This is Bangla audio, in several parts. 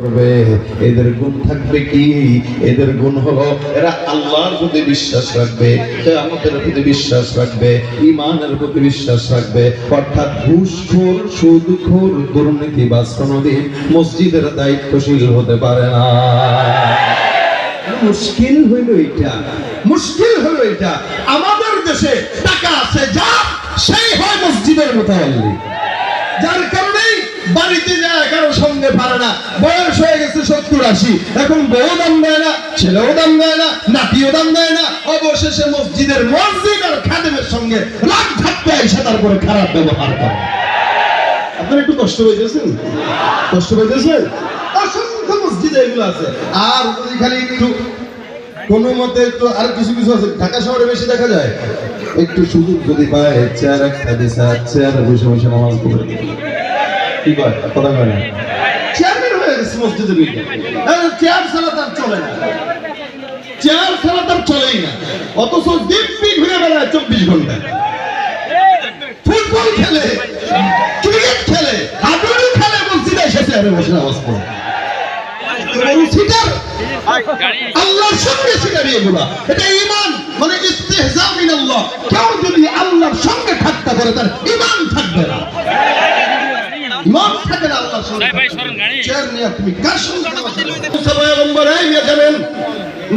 করবে? এদের গুণ থাকবে কি? এদের গুণ হলো এরা আল্লাহর প্রতি বিশ্বাস রাখবে আমাদের প্রতি বিশ্বাস রাখবে ইমানের প্রতি বিশ্বাস রাখবে। অর্থাৎ ঘুষখোর, সুদখোর, দুর্নীতিবাজ কোনোদিন মসজিদের দায়িত্বশীল হতে পারে না। মুশকিল হইল এটা মুশকিল হইল এটা আমাদের দেশে টাকা আছে, যা সেই হয় মসজিদের মোতাল্লি যার কারণেই বাড়িতে যায় কারও সঙ্গে পারে না। বয়স হয়ে গেছে সত্তর আশি। এখন বউ দাম দেয় না, ছেলেও দাম দেয় না, নাতিও দাম দেয় না। অবশেষে মসজিদের মসজিদ আর খাদেমের সঙ্গে রাগ থাকতে এসে তারপরে খারাপ ব্যবহার করে। আপনারা একটু কষ্ট পাইতেছেন? কষ্ট পাইতেছেন? অসংখ্য মসজিদে এগুলো আছে। আর যদি খালি একটু, কোনো মতে একটু আর কিছু কিছু আছে, ঢাকা শহরে বেশি দেখা যায়। একটু সুযোগ যদি পায়, চেয়ার একটা চেয়ারে বসে বসে নামাজ পড়ে। আল্লাহর সঙ্গে মানে কেউ যদি আল্লাহর সঙ্গে ঠাট্টা করে তার ইমান ইমান থাকে না আল্লাহর সঙ্গে ভাই, ভাই, সরেন গাড়ি। চেয়ার নিয়ে তুমি কার সঙ্গে নামাজ পড়ো? মুসা পয়গম্বর এই নিয়ে যাবেন।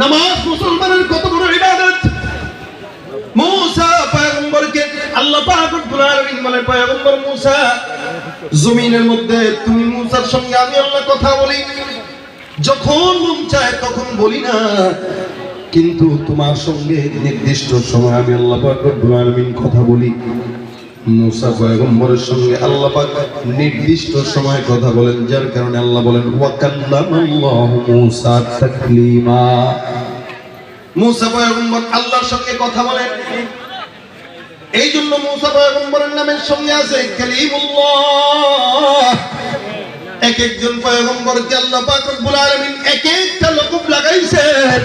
নামাজ মুসলমানের কত বড় ইবাদত। মুসা পয়গম্বরকে আল্লাহ পাক রব্বুল আলামিন বলে পয়গম্বর মুসা জমিনের মধ্যে তুমি মুসার সঙ্গে আমি আল্লাহ কথা বলি। যখন মন চায় তখন বলি না। কিন্তু তোমার সঙ্গে নির্দিষ্ট সময় আমি আল্লাহ পাক রব্বুল আলামিন কথা বলি। মুসা পয়গম্বরের সঙ্গে আল্লাহ পাক নির্দিষ্ট সময় কথা বলেন, যার কারণে আল্লাহ বলেন মুসা তাকলিমা। মুসা পয়গম্বর আল্লাহর সঙ্গে কথা বলেন। এই জন্য মুসা পয়গম্বরের নামের সঙ্গে আছে কালিমুল্লাহ। এক একজন আল্লাহ পাক রব্বুল আলামিন এক একটা লকব লাগাইছেন।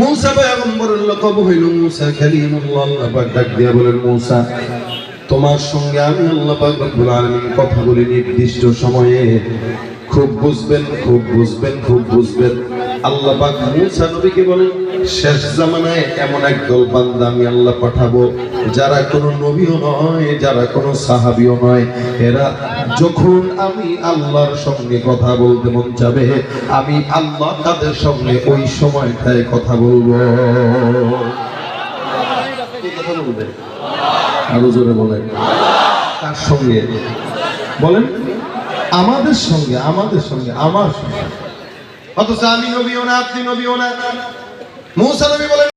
মুসা পয়গম্বরের লকব হইল মুসা কালিমুল্লাহ, আল্লাহ পাক ডাক বলেন, মুসা তোমার সঙ্গে আমি আল্লাহ রব্বুল কথা বলি নির্দিষ্ট সময়ে। খুব বুঝবেন খুব বুঝবেন খুব বুঝবেন। আল্লাহ পাক মুসা নবীকে বলেন, শেষ জামানায় এমন একদল বান্দা আমি আল্লাহ পাঠাবো, যারা কোনো নবীও নয়, যারা কোনো সাহাবীও নয়। এরা যখন আমি আল্লাহর সঙ্গে কথা বলতে মন যাবে আমি আল্লাহ তাদের সঙ্গে ওই সময়টায় কথা বলব। কথা বলবে। আরও জোরে বলেন। তার সঙ্গে। বলেন। আমাদের সঙ্গে আমাদের সঙ্গে, আমার সঙ্গে। অথচ আমি নবীও না, আপনি নবীও না। মৌসা নবী বলেন